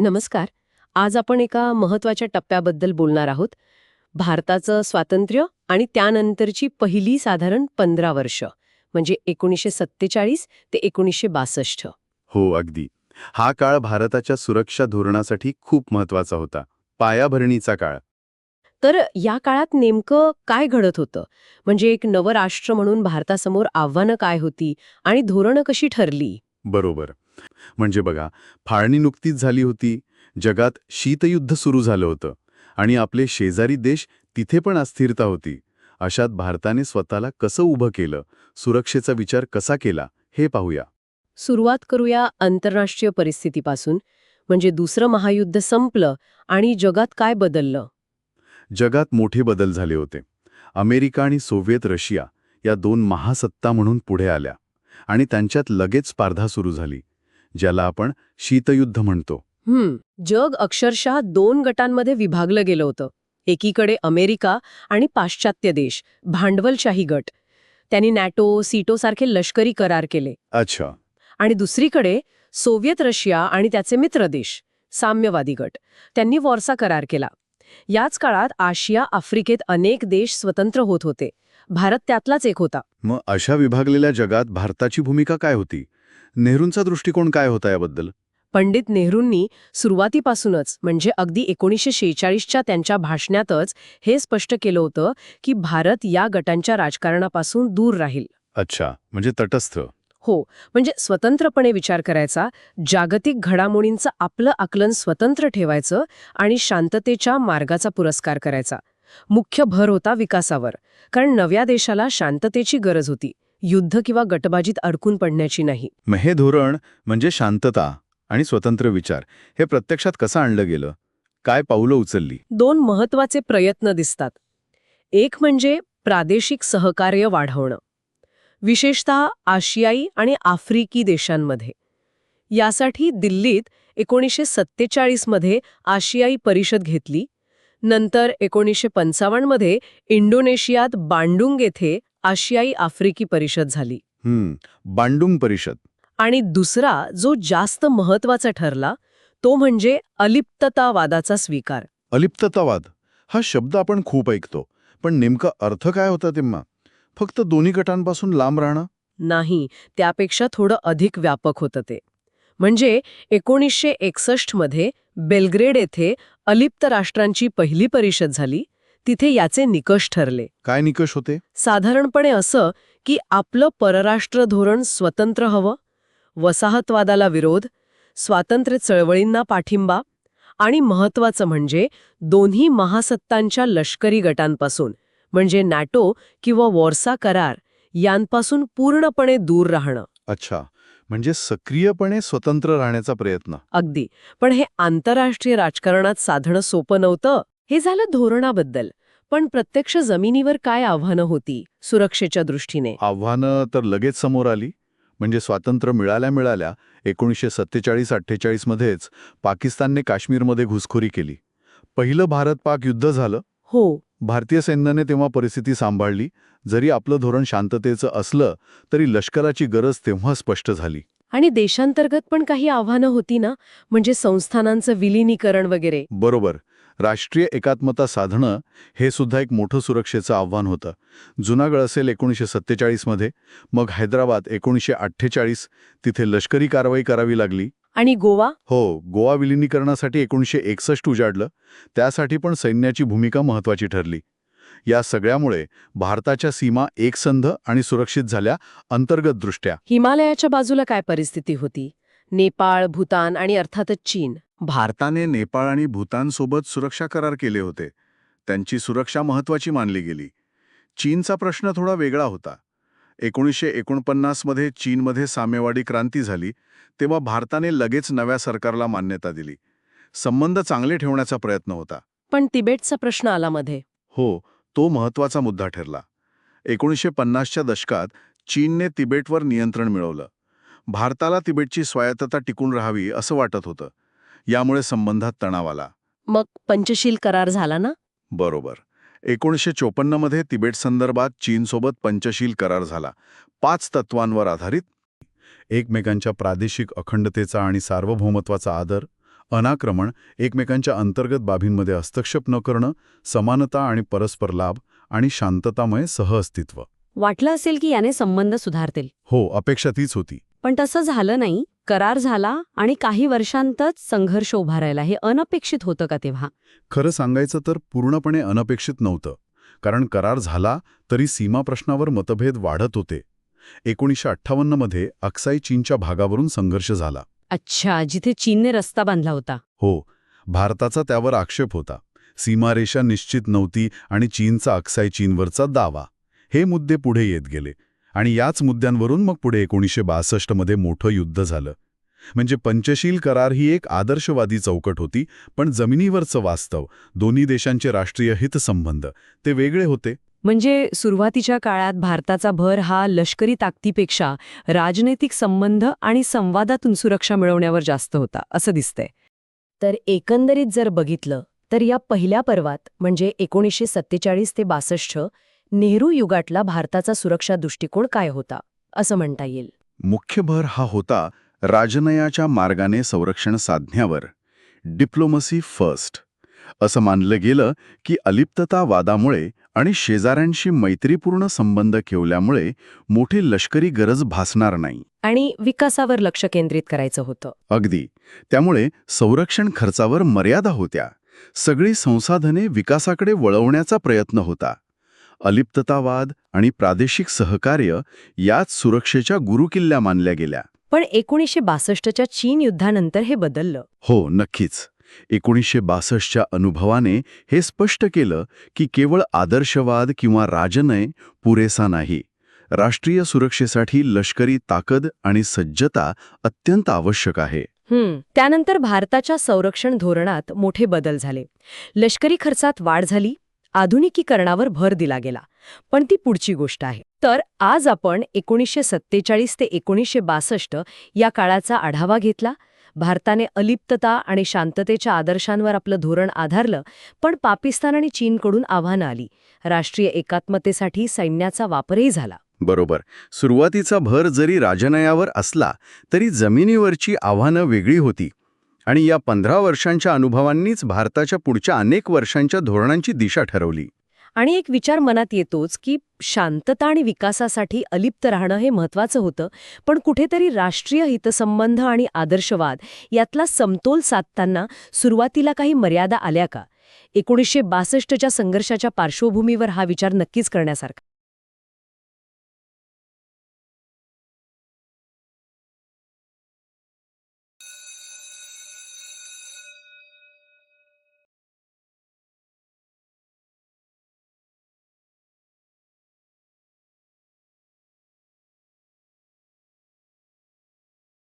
नमस्कार. आज आपण एका महत्त्वाच्या टप्प्याबद्दल बोलणार आहोत. भारताचं स्वातंत्र्य आणि त्यानंतरची पहिली साधारण पंधरा वर्ष म्हणजे एकोणीसशे सत्तेचाळीस ते एकोणीसशे बासष्ट. हो अगदी. हा काळ भारताच्या सुरक्षा धोरणासाठी खूप महत्त्वाचा होता. पायाभरणीचा काळ. तर या काळात नेमकं काय घडत होतं? म्हणजे एक नवराष्ट्र म्हणून भारतासमोर आव्हानं काय होती आणि धोरणं कशी ठरली? बरोबर. म्हणजे बघा फाळणी नुकतीच झाली होती. जगात शीतयुद्ध सुरू झालं होतं. आणि आपले शेजारी देश तिथे पण अस्थिरता होती. अशात भारताने स्वतःला कसं उभं केलं? सुरक्षेचा विचार कसा केला? हे पाहूया. सुरुवात करूया आंतरराष्ट्रीय परिस्थितीपासून. म्हणजे दुसरं महायुद्ध संपलं आणि जगात काय बदललं? जगात मोठे बदल झाले होते. अमेरिका आणि सोव्हिएत रशिया या दोन महासत्ता म्हणून पुढे आल्या. आणि त्यांच्यात लगेच स्पर्धा सुरू झाली ज्याला आपण शीतयुद्ध म्हणतो. हम्म जग अक्षरशः दोन गटांमध्ये विभागलं गेलं होतं. एकीकडे अमेरिका आणि पाश्चात्य देश भांडवलशाही गट. त्यांनी नॅटो सीटो सारखे लष्करी करार केले. अच्छा. आणि दुसरीकडे सोव्हिएत रशिया आणि त्याचे मित्र देश साम्यवादी गट. त्यांनी वॉर्सा करार केला. याच काळात आशिया आफ्रिकेत अनेक देश स्वतंत्र होत होते. भारत त्यातलाच एक होता. मग अशा विभागलेल्या जगात भारताची भूमिका काय होती? नेहरूंचा दृष्टिकोन काय होता याबद्दल? पंडित नेहरूंनी सुरुवातीपासूनच म्हणजे अगदी एकोणीसशे शेहेचाळीसच्या त्यांच्या भाषणातच हे स्पष्ट केलं होतं की भारत या गटांच्या राजकारणापासून दूर राहील. अच्छा म्हणजे तटस्थ. हो म्हणजे स्वतंत्रपणे विचार करायचा जागतिक घडामोडींचं आपलं आकलन स्वतंत्र ठेवायचं आणि शांततेच्या मार्गाचा पुरस्कार करायचा. मुख्य भर होता विकासावर कारण नव्या देशाला शांततेची गरज होती युद्ध किंवा गटबाजीत अडकून पडण्याची नाही. मग हे धोरण म्हणजे शांतता आणि स्वतंत्र विचार हे प्रत्यक्षात कसं आणलं गेलं? काय पावलं उचलली? दोन महत्त्वाचे प्रयत्न दिसतात. एक म्हणजे प्रादेशिक सहकार्य वाढवणं. विशेषतः आशियाई आणि आफ्रिकी देशांमध्ये. यासाठी दिल्लीत एकोणीसशे सत्तेचाळीसमध्ये आशियाई परिषद घेतली नंतर एकोणीसशे पंचावन्नमध्ये इंडोनेशियात बांडुंग येथे आशियाई आफ्रिकी परिषद झाली. हम्म बांडुंग परिषद. आणि दुसरा जो जास्त महत्त्वाचा ठरला तो म्हणजे अलिप्ततावादाचा स्वीकार. अलिप्ततावाद? हा शब्द आपण खूप ऐकतो पण नेमका अर्थ काय होता तेव्हा? फक्त दोन्ही गटांपासून लांब राहणं? नाही त्यापेक्षा थोडं अधिक व्यापक होतं ते. म्हणजे एकोणीसशे एकसष्टमध्ये बेलग्रेड येथे अलिप्त राष्ट्रांची पहिली परिषद झाली तिथे याचे निकष ठरले. काय निकष होते? साधारणपणे असं की आपलं परराष्ट्र धोरण स्वतंत्र हवं वसाहतवादाला विरोध स्वातंत्र्य चळवळींना पाठिंबा आणि महत्वाचं म्हणजे दोन्ही महासत्तांच्या लष्करी गटांपासून. म्हणजे नॅटो किंवा वॉर्सा करार यांपासून पूर्णपणे दूर राहणं. अच्छा. म्हणजे सक्रियपणे स्वतंत्र राहण्याचा प्रयत्न. अगदी. पण हे आंतरराष्ट्रीय राजकारणात साधणं सोपं नव्हतं. हे झालं धोरणाबद्दल. पण प्रत्यक्ष जमिनीवर काय आव्हानं होती सुरक्षेच्या दृष्टीने? आव्हानं तर लगेच समोर आली. म्हणजे स्वातंत्र्य मिळाल्या मिळाल्या एकोणीसशे सत्तेचाळीस अठ्ठेचाळीसमध्येच पाकिस्तानने काश्मीरमध्ये घुसखोरी केली. पहिलं भारत पाक युद्ध झालं. हो. भारतीय सैन्याने तेव्हा परिस्थिती सांभाळली. जरी आपलं धोरण शांततेचं असलं तरी लष्कराची गरज तेव्हा स्पष्ट झाली. आणि देशांतर्गत पण काही आव्हानं होती ना? म्हणजे संस्थानांचं विलिनीकरण वगैरे. बरोबर. राष्ट्रीय एकात्मता साधणं हे सुद्धा एक मोठं सुरक्षेचं आव्हान होतं. जुनागड असेल एकोणीसशे सत्तेचाळीसमध्ये मग हैदराबाद एकोणीसशे अठ्ठेचाळीस तिथे लष्करी कारवाई करावी लागली. आणि गोवा? हो गोवा विलिनीकरणासाठी एकोणीसशे एकसष्ट उजाडलं. त्यासाठी पण सैन्याची भूमिका महत्वाची ठरली. या सगळ्यामुळे भारताच्या सीमा एकसंध आणि सुरक्षित झाल्या अंतर्गतदृष्ट्या. हिमालयाच्या बाजूला काय परिस्थिती होती? नेपाळ भूतान आणि अर्थातच चीन. भारताने नेपाळ आणि भूतानसोबत सुरक्षा करार केले होते. त्यांची सुरक्षा महत्वाची मानली गेली. चीनचा प्रश्न थोडा वेगळा होता. एकोणीसशे एकोणपन्नासमध्ये चीनमध्ये साम्यवादी क्रांती झाली तेव्हा भारताने लगेच नव्या सरकारला मान्यता दिली. संबंध चांगले ठेवण्याचा प्रयत्न होता. पण तिबेटचा प्रश्न आला मध्ये. हो तो महत्त्वाचा मुद्दा ठरला. एकोणीसशे पन्नासच्या दशकात चीनने तिबेटवर नियंत्रण मिळवलं. भारताला तिबेटची स्वायत्तता टिकून राहावी असं वाटत होतं. यामुळे संबंधात तणाव आला. मग पंचशील करार झाला ना? बरोबर. एकोणीसशे चोपन्नमध्ये तिबेट संदर्भात चीनसोबत पंचशील करार झाला. पाच तत्वांवर आधारित एकमेकांच्या प्रादेशिक अखंडतेचा आणि सार्वभौमत्वाचा आदर अनाक्रमण एकमेकांच्या अंतर्गत बाबींमध्ये हस्तक्षेप न करणं समानता आणि परस्पर लाभ आणि शांततामय सहअस्तित्व. वाटलं असेल की याने संबंध सुधारतील. हो अपेक्षा तीच होती. पण तसं झालं नाही. करार झाला आणि काही वर्षांतच संघर्ष उभारायला हे अनपेक्षित होतं का तेव्हा? खरं सांगायचं तर पूर्णपणे अनपेक्षित नव्हतं. कारण करार झाला तरी सीमा प्रश्नावर मतभेद वाढत होते. एकोणीसशे अठ्ठावन्नमध्ये अक्साई चीनच्या भागावरून संघर्ष झाला. अच्छा जिथे चीनने रस्ता बांधला होता. हो भारताचा त्यावर आक्षेप होता. सीमारेषा निश्चित नव्हती आणि चीनचा अक्साई चीनवरचा दावा. हे मुद्दे पुढे येत गेले. आणि याच मुद्द्यांवरून मग पुढे एकोणीसशे बासष्टमध्ये मोठं युद्ध झालं. म्हणजे पंचशील करार ही एक आदर्शवादी चौकट होती पण जमिनीवरचं वास्तव दोन्ही देशांचे राष्ट्रीय हितसंबंध ते वेगळे होते. म्हणजे सुरुवातीच्या काळात भारताचा भर हा लष्करी ताकदीपेक्षा राजनैतिक संबंध आणि संवादातून सुरक्षा मिळवण्यावर जास्त होता असं दिसतंय. तर एकंदरीत जर बघितलं तर या पहिल्या पर्वात म्हणजे एकोणीसशे सत्तेचाळीस ते बासष्ट नेहरू युगातला भारताचा सुरक्षा दृष्टिकोन काय होता असं म्हणता येईल. मुख्य भर हा होता राजनयाच्या मार्गाने संरक्षण साधण्यावर डिप्लोमसी फर्स्ट. असं मानलं गेलं की अलिप्ततावादामुळे आणि शेजाऱ्यांशी मैत्रीपूर्ण संबंध ठेवल्यामुळे मोठी लष्करी गरज भासणार नाही. आणि विकासावर लक्ष केंद्रित करायचं होतं. अगदी. त्यामुळे संरक्षण खर्चावर मर्यादा होत्या. सगळी संसाधने विकासाकडे वळवण्याचा प्रयत्न होता. अलिप्ततावाद आणि प्रादेशिक सहकार्य याच सुरक्षेच्या गुरुकिल्ल्या मानल्या गेल्या. पण एकोणीसशे बासष्टच्या चीन युद्धानंतर हे बदललं. हो नक्कीच. एकोणीसशे बासष्टच्या अनुभवाने हे स्पष्ट केलं की केवळ आदर्शवाद किंवा राजनय पुरेसा नाही. राष्ट्रीय सुरक्षेसाठी लष्करी ताकद आणि सज्जता अत्यंत आवश्यक आहे. त्यानंतर भारताच्या संरक्षण धोरणात मोठे बदल झाले. लष्करी खर्चात वाढ झाली आधुनिकीकरणावर भर दिला गेला. पण ती पुढची गोष्ट आहे. तर आज आपण एकोणीसशे सत्तेचाळीस ते एकोणीसशे बासष्ट या काळाचा आढावा घेतला. भारताने अलिप्तता आणि शांततेच्या आदर्शांवर आपलं धोरण आधारलं पण पाकिस्तान आणि चीनकडून आव्हानं आली. राष्ट्रीय एकात्मतेसाठी सैन्याचा वापरही झाला. बरोबर. सुरुवातीचा भर जरी राजनयावर असला तरी जमिनीवरची आव्हानं वेगळी होती. आणि या पंधरा वर्षांच्या अनुभवांनीच भारताच्या पुढच्या अनेक वर्षांच्या धोरणांची दिशा ठरवली. आणि एक विचार मनात येतोच की शांतता आणि विकासासाठी अलिप्त राहणं हे महत्वाचं होतं पण कुठेतरी राष्ट्रीय हितसंबंध आणि आदर्शवाद यातला समतोल साधताना सुरुवातीला काही मर्यादा आल्या का? एकोणीसशे बासष्टच्या संघर्षाच्या पार्श्वभूमीवर हा विचार नक्कीच करण्यासारखा.